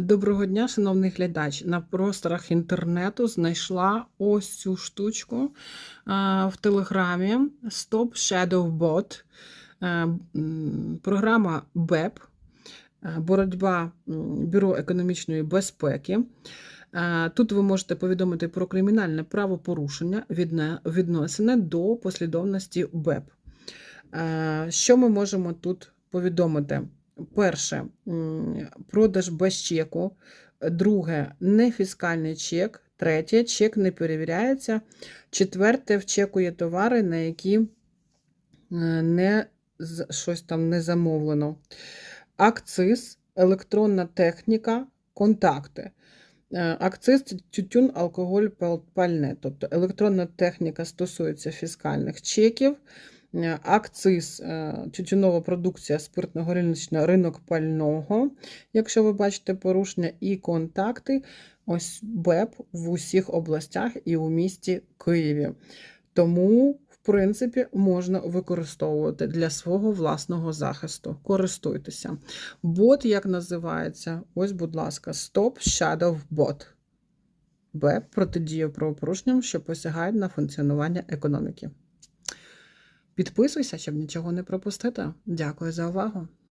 Доброго дня, шановний глядач. На просторах інтернету знайшла ось цю штучку в Телеграмі Stop Shadow Bot. Програма БЕП, боротьба Бюро економічної безпеки. Тут ви можете повідомити про кримінальне правопорушення відносине до послідовності БЕП. Що ми можемо тут повідомити? Перше, продаж без чеку. Друге, нефіскальний чек. Третє, чек не перевіряється. Четверте, в чеку є товари, на які е, не щось там не замовлено. Акциз, електронна техніка, контакти. Е, Акциз тютюн, алкоголь, пальне. Тобто електронна техніка стосується фіскальних чеків. Е, Акциз, е, тютюнова продукція, спиртно-горілнична, ринок пального, якщо ви бачите порушення, і контакти, ось БЕП в усіх областях і у місті Києві. Тому, в принципі, можна використовувати для свого власного захисту. Користуйтеся. Бот, як називається? Ось, будь ласка, Stop Shadow Bot. БЕП протидія правопорушенням, що посягають на функціонування економіки. Підписуйся, щоб нічого не пропустити. Дякую за увагу.